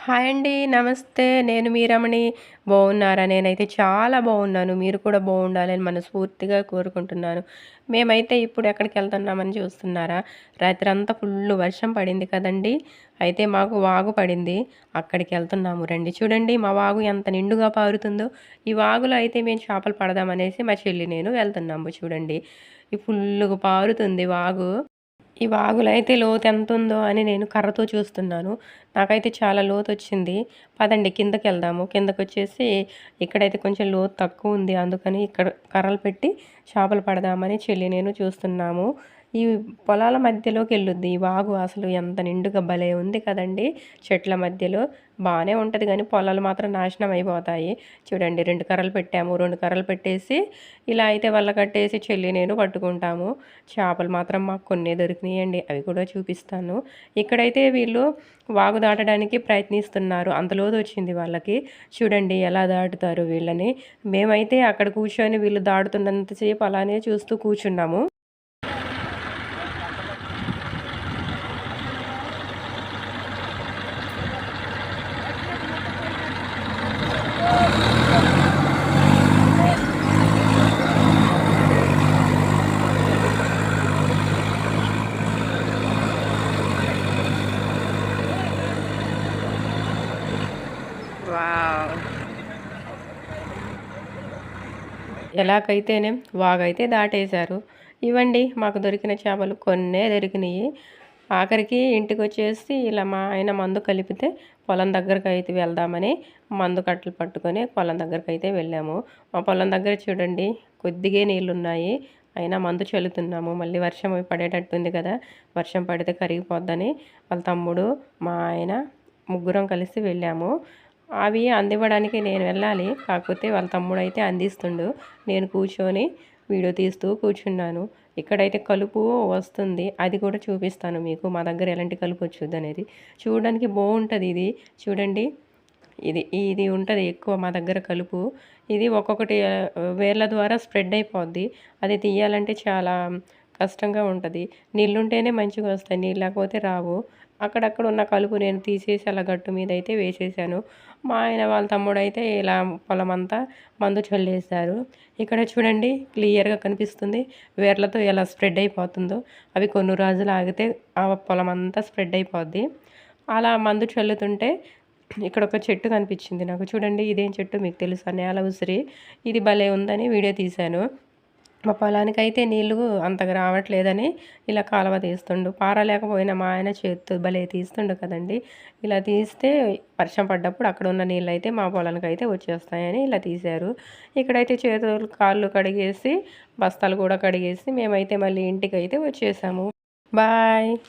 Hi అండి నమస్తే. నేను మీ రమణి. బాగున్నారా? నేనైతే చాలా బాగున్నాను. మీరు కూడా బాగుండాలని మనస్ఫూర్తిగా కోరుకుంటున్నాను. మేమైతే ఇప్పుడు ఎక్కడికి వెళ్తున్నామని చూస్తున్నారా? రాత్రి అంతా ఫుల్ వర్షం పడింది కదండి. అయితే మాకు వాగు పడింది. అక్కడికి వెళ్తున్నాము. రండి. చూడండి మా వాగు ఎంత నిండుగా పారుతుందో. ఈ వాగులో అయితే మేము చేపలు పడదామనేసి మా చెల్లి నేను వెళ్తున్నాము. చూడండి ఈ ఫుల్గా పారుతుంది వాగు. ఈ వాగులో అయితే లోతు ఎంత ఉందో అని నేను కర్రతో చూస్తున్నాను. నాకైతే చాలా లోతు వచ్చింది పదండి కిందకి వెళ్దాము కిందకు వచ్చేసి ఇక్కడైతే కొంచెం లోతు తక్కువ ఉంది అందుకని ఇక్కడ కర్రలు పెట్టి చేపలు పడదామని చెల్లి నేను చూస్తున్నాము. ఈ పొలాల మధ్యలోకి వెళ్ళొద్ది ఈ వాగు అసలు ఎంత నిండుగా భలే ఉంది కదండి. చెట్ల మధ్యలో బాగానే ఉంటుంది కానీ పొలాలు మాత్రం నాశనం అయిపోతాయి. చూడండి రెండు కర్రలు పెట్టాము. రెండు కర్రలు పెట్టేసి ఇలా అయితే వల్ల కట్టేసి చెల్లి నేను పట్టుకుంటాము. చేపలు మాత్రం మాకు కొన్ని దొరికినాయండి. అవి కూడా చూపిస్తాను. ఇక్కడైతే వీళ్ళు వాగు దాటడానికి ప్రయత్నిస్తున్నారు. అంతలోది వచ్చింది వాళ్ళకి. చూడండి ఎలా దాటుతారు వీళ్ళని. మేమైతే అక్కడ కూర్చొని వీళ్ళు దాటుతున్నంతసేపు అలానే చూస్తూ కూర్చున్నాము. వావ్. ఎలాగైతేనే వాగైతే దాటేశారు. ఇవ్వండి మాకు దొరికిన చేపలు కొన్నే దొరికినాయి ఆఖరికి ఇంటికి వచ్చేసి ఇలా మా ఆయన మందు కలిపితే పొలం దగ్గరకు అయితే వెళ్దామని మందు కట్టలు పట్టుకొని పొలం దగ్గరకు అయితే వెళ్ళాము. మా పొలం దగ్గర చూడండి కొద్దిగే నీళ్ళు ఉన్నాయి అయినా మందు చల్లుతున్నాము. మళ్ళీ వర్షం పడేటట్టుంది కదా వర్షం పడితే కరిగిపోద్దని వాళ్ళ తమ్ముడు మా ఆయన ముగ్గురం కలిసి వెళ్ళాము. అవి అందివ్వడానికి నేను వెళ్ళాలి. కాకపోతే వాళ్ళ తమ్ముడు అయితే అందిస్తుండు. నేను కూర్చొని వీడియో తీస్తూ కూర్చున్నాను. ఇక్కడైతే కలుపు వస్తుంది. అది కూడా చూపిస్తాను మీకు. మా దగ్గర ఎలాంటి కలుపు వచ్చుద్ది అనేది. చూడడానికి బాగుంటుంది ఇది. చూడండి. ఇది ఇది ఉంటుంది ఎక్కువ మా దగ్గర కలుపు. ఇది ఒక్కొక్కటి వేర్ల ద్వారా స్ప్రెడ్ అయిపోద్ది. అది తీయాలంటే చాలా కష్టంగా ఉంటుంది. నీళ్ళుంటేనే మంచిగా వస్తాయి. నీళ్ళు లేకపోతే రావు. అక్కడక్కడ ఉన్న కలుపు నేను తీసేసి అలా గట్టు మీద అయితే వేసేసాను. మా ఆయన వాళ్ళ తమ్ముడు అయితే ఇలా పొలం అంతా మందు చల్లేశారు. ఇక్కడ చూడండి క్లియర్గా కనిపిస్తుంది. వేర్లతో ఎలా స్ప్రెడ్ అయిపోతుందో. అవి కొన్ని రోజులు ఆగితే ఆ పొలం అంతా స్ప్రెడ్ అయిపోద్ది. అలా మందు చల్లుతుంటే ఇక్కడ ఒక చెట్టు కనిపించింది నాకు. చూడండి ఇదేం చెట్టు మీకు తెలుసా? నేల ఉసిరి. ఇది భలే ఉందని వీడియో తీశాను. మా పొలానికి అయితే నీళ్ళు అంతగా రావట్లేదని ఇలా కాలువ తీస్తుండు. పారలేకపోయినా మా ఆయన చేత్తు భలే తీస్తుండు కదండి. ఇలా తీస్తే వర్షం పడ్డప్పుడు అక్కడ ఉన్న నీళ్ళు అయితే మా పొలానికి అయితే వచ్చేస్తాయని ఇలా తీశారు. ఇక్కడైతే చేతులు కాళ్ళు కడిగేసి బస్తాలు కూడా కడిగేసి మేమైతే మళ్ళీ ఇంటికి అయితే వచ్చేసాము. బాయ్!